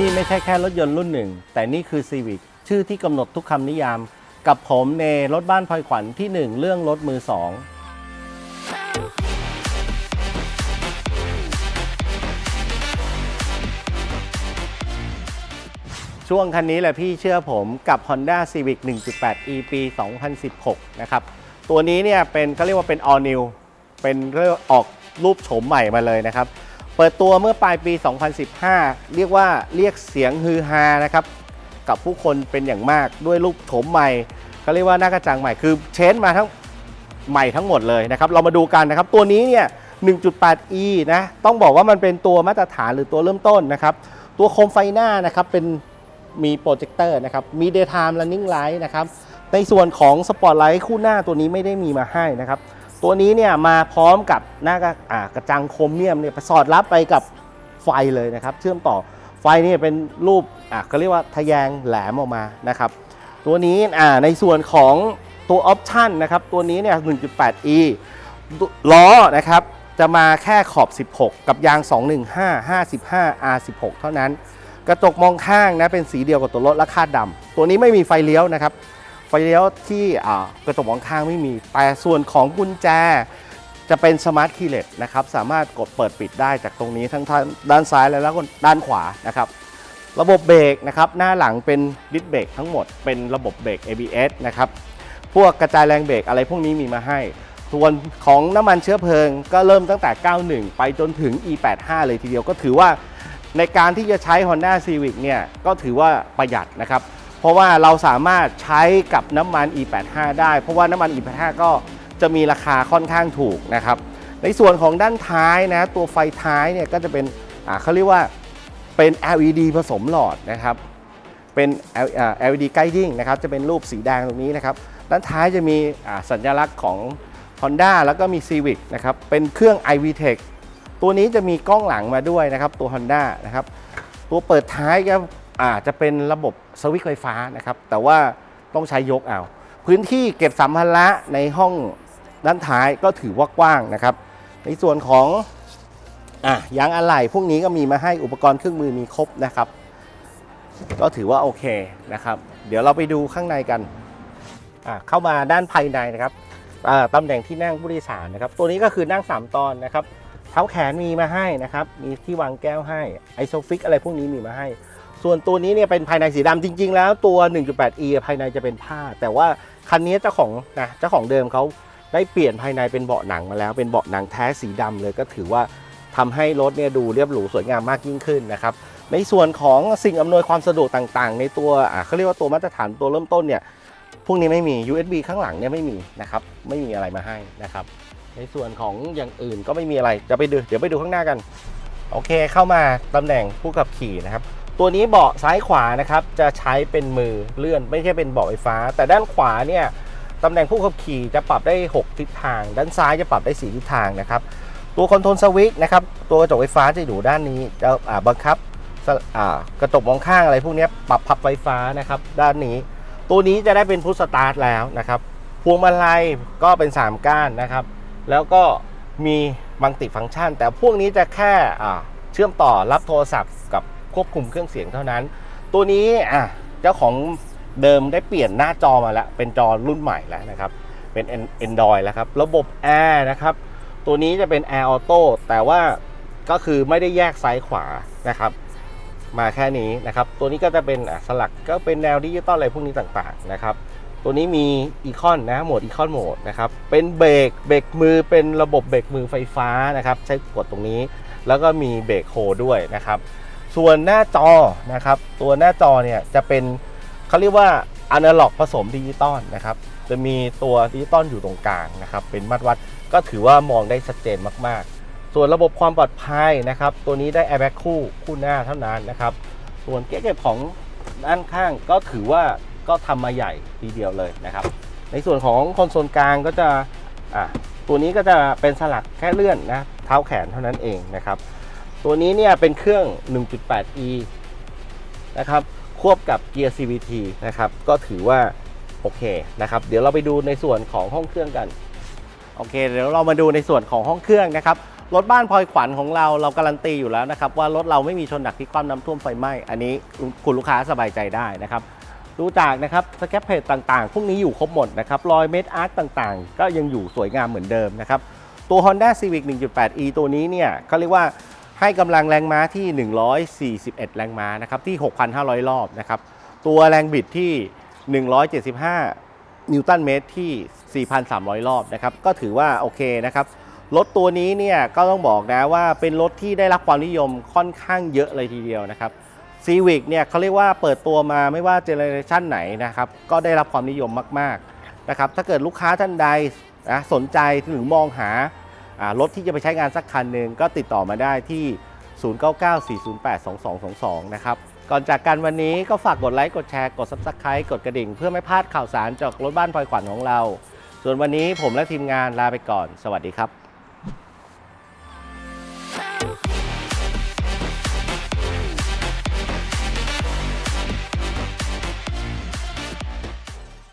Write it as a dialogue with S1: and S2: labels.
S1: นี่ไม่ใช่แค่รถยนต์รุ่นหนึ่ง แต่นี่คือ Civic ชื่อที่กำหนดทุกคำนิยาม กับผมเนรถบ้านพลอยขวัญที่ 1 เรื่องรถมือ2ช่วงคันนี้แหละพี่เชื่อผมกับ Honda Civic 1.8 e ปี 2016 นะครับ ตัวนี้เนี่ยเป็นเขาเรียกว่าเป็น all new เป็นเรื่องออกรูปโฉมใหม่มาเลยนะครับ เปิดตัวเมื่อปลายปี 2015 เรียกว่าเรียกเสียงฮือฮานะครับกับผู้คนเป็นอย่างมากด้วยรูปโฉมใหม่เขาเรียกว่าหน้ากระจังใหม่คือเชนมาทั้งใหม่ทั้งหมดเลยนะครับ เรามาดูกันนะครับ ตัวนี้เนี่ย 1.8e นะต้องบอกว่ามันเป็นตัวมาตรฐานหรือตัวเริ่มต้นนะครับ ตัวโคมไฟหน้านะครับเป็นมีโปรเจคเตอร์นะครับมี daytime running light นะครับในส่วนของสปอตไลท์คู่หน้าตัวนี้ไม่ได้มีมาให้นะครับ ตัวนี้เนี่ยมาพร้อมกับหน้ากระกระจังโครเมียมเนี่ยสอดรับไปกับไฟเลยนะครับ เชื่อมต่อไฟนี่เป็นรูปอะเขาเรียกว่าทะแยงแหลมออกมานะครับ ตัวนี้อ่าในส่วนของตัวออปชันนะครับ ตัวนี้เนี่ย 1.8e ล้อนะครับ จะมาแค่ขอบ 16 กับยาง 215 55 R16 เท่านั้น กระจกมองข้างนะเป็นสีเดียวกับตัวรถและคาดดำตัวนี้ไม่มีไฟเลี้ยวนะครับ ไฟเลี้ยวที่กระจกมองข้างไม่มี แต่ส่วนของกุญแจจะเป็นสมาร์ทคีย์เลสนะครับ สามารถกดเปิดปิดได้จากตรงนี้ทั้งด้านซ้ายและด้านขวานะครับ ระบบเบรกนะครับ หน้าหลังเป็นดิสเบรกทั้งหมด เป็นระบบเบรก ABS นะครับ พวกกระจายแรงเบรกอะไรพวกนี้มีมาให้ส่วนของน้ำมันเชื้อเพลิงก็เริ่มตั้งแต่ 91 ไปจนถึง E85 เลยทีเดียวก็ถือว่าในการที่จะใช้ Honda Civic เนี่ยก็ถือว่าประหยัดนะครับ เพราะว่าเราสามารถใช้กับน้ำมัน E85 ได้ เพราะว่าน้ำมัน E85 ก็จะมีราคาค่อนข้างถูกนะครับ ในส่วนของด้านท้ายนะ ตัวไฟท้ายเนี่ยก็จะเป็นเขาเรียกว่าเป็น LED ผสมหลอดนะครับ เป็น LED guiding นะครับ จะเป็นรูปสีแดงตรงนี้นะครับ ด้านท้ายจะมีสัญลักษณ์ของ Honda แล้วก็มี Civic นะครับ เป็นเครื่อง iVTEC ตัวนี้จะมีกล้องหลังมาด้วยนะครับ ตัว Honda นะครับ ตัวเปิดท้ายก็ อาจจะเป็นระบบสวิตช์ไฟฟ้านะครับ แต่ว่าต้องใช้ยกเอา พื้นที่เก็บสัมภาระในห้องด้านท้ายก็ถือว่ากว้างนะครับ ในส่วนของอะยางอะไหล่พวกนี้ก็มีมาให้อุปกรณ์เครื่องมือมีครบนะครับ ก็ถือว่าโอเคนะครับ เดี๋ยวเราไปดูข้างในกันอะเข้ามาด้านภายในนะครับอ่าตำแหน่งที่นั่งผู้โดยสารนะครับ ตัวนี้ก็คือนั่ง 3 ตอนนะครับ เท้าแขนมีมาให้นะครับ มีที่วางแก้วให้ไอโซฟิกอะไรพวกนี้มีมาให้ ส่วนตัวนี้เนี่ยเป็นภายในสีดำจริง ๆ แล้วตัว 1.8e ภายในจะเป็นผ้า แต่ว่าคันนี้เจ้าของนะเจ้าของเดิมเขาได้เปลี่ยนภายในเป็นเบาะหนังมาแล้วเป็นเบาะหนังแท้สีดำเลยก็ถือว่าทำให้รถเนี่ยดูเรียบหรูสวยงามมากยิ่งขึ้นนะครับในส่วนของสิ่งอำนวยความสะดวกต่างๆ ในตัวเขาเรียกว่าตัวมาตรฐานตัวเริ่มต้นเนี่ยพวกนี้ไม่มี USB ข้างหลังเนี่ยไม่มีนะครับไม่มีอะไรมาให้นะครับ ในส่วนของอย่างอื่นก็ไม่มีอะไรจะไปดูเดี๋ยวไปดูข้างหน้ากัน โอเคเข้ามาตำแหน่งผู้ขับขี่นะครับ ตัวนี้เบาะซ้ายขวานะครับจะใช้เป็นมือเลื่อนไม่ใช่เป็นเบาะไฟฟ้า แต่ด้านขวาเนี่ยตำแหน่งผู้ขับขี่จะปรับได้ 6 ทิศทาง ด้านซ้ายจะปรับได้ 4 ทิศทางนะครับ ตัวคอนโทรลสวิตช์นะครับตัวกระจกไฟฟ้าจะอยู่ด้านนี้จะบังคับกระจกมองข้างอะไรพวกนี้ปรับพับไฟฟ้านะครับด้านนี้ ตัวนี้จะได้เป็นพุทสตาร์ทแล้วนะครับพวงมาลัยก็เป็น 3 ก้านนะครับ แล้วก็มีมัลติฟังก์ชัน แต่พวกนี้จะแค่เชื่อมต่อรับโทรศัพท์กับ ควบคุมเครื่องเสียงเท่านั้น ตัวนี้อะเจ้าของเดิมได้เปลี่ยนหน้าจอมาแล้ว เป็นจอรุ่นใหม่แล้วนะครับ เป็น Android แล้วครับ ระบบแอร์นะครับ ตัวนี้จะเป็น Air Auto แต่ว่าก็คือไม่ได้แยกซ้ายขวานะครับ มาแค่นี้นะครับ ตัวนี้ก็จะเป็นสลักก็เป็นแนวดิจิตอลอะไรพวกนี้ต่างๆนะครับ ตัวนี้มีอีคอนนะโหมดอีคอนโหมดนะครับ เป็นเบรกเบรกมือเป็นระบบเบรกมือไฟฟ้านะครับ ใช้กดตรงนี้ แล้วก็มีเบรกโฮด้วยนะครับ ส่วนหน้าจอนะครับ ตัวหน้าจอเนี่ยจะเป็นเขาเรียกว่าอนาล็อกผสมดิจิตอลนะครับ จะมีตัวดิจิตอลอยู่ตรงกลางนะครับ เป็นมัดวัดก็ถือว่ามองได้ชัดเจนมากๆ ส่วนระบบความปลอดภัยนะครับ ตัวนี้ได้ airbag คู่คู่หน้าเท่านั้นนะครับ ส่วนเก๊ะเก็บของด้านข้างก็ถือว่าก็ทำมาใหญ่ทีเดียวเลยนะครับ ในส่วนของคอนโซลกลางก็จะอะตัวนี้ก็จะเป็นสลักแค่เลื่อนนะเท้าแขนเท่านั้นเองนะครับ ตัวนี้เนี่ยเป็นเครื่อง 1.8e นะครับควบกับเกียร์ CVT นะครับก็ถือว่าโอเคนะครับเดี๋ยวเราไปดูในส่วนของห้องเครื่องกันโอเคเดี๋ยวเรามาดูในส่วนของห้องเครื่องนะครับรถบ้านพลอยขวัญของเราเราการันตีอยู่แล้วนะครับว่ารถเราไม่มีชนหนักพลิกคว่ำน้ำท่วมไฟไหม้อันนี้คุณลูกค้าสบายใจได้นะครับดูจากนะครับสแคปเพจต่างๆ พวกนี้อยู่ครบหมดนะครับรอยเม็ดอาร์ตต่างๆ ก็ยังอยู่สวยงามเหมือนเดิมนะครับตัว Honda Civic 1.8e ตัวนี้เนี่ยเขาเรียกว่า ให้กำลังแรงม้าที่ 141 แรงม้านะครับที่ 6,500 รอบนะครับตัวแรงบิดที่ 175 นิวตันเมตรที่ 4,300 รอบนะครับก็ถือว่าโอเคนะครับรถตัวนี้เนี่ยก็ต้องบอกนะว่าเป็นรถที่ได้รับความนิยมค่อนข้างเยอะเลยทีเดียวนะครับซีวิกเนี่ยเขาเรียกว่าเปิดตัวมาไม่ว่าเจเนอเรชันไหนนะครับก็ได้รับความนิยมมากๆนะครับถ้าเกิดลูกค้าท่านใดนะสนใจหรือมองหา รถที่จะไปใช้งานสักคันหนึ่งก็ติดต่อมาได้ที่ 0994082222 นะครับ ก่อนจากกันวันนี้ก็ฝากกดไลค์ กดแชร์ กด Subscribe กดกระดิ่ง เพื่อไม่พลาดข่าวสารจากรถบ้านพลอยขวัญของเรา ส่วนวันนี้ผมและทีมงานลาไปก่อน สวัสดีครับ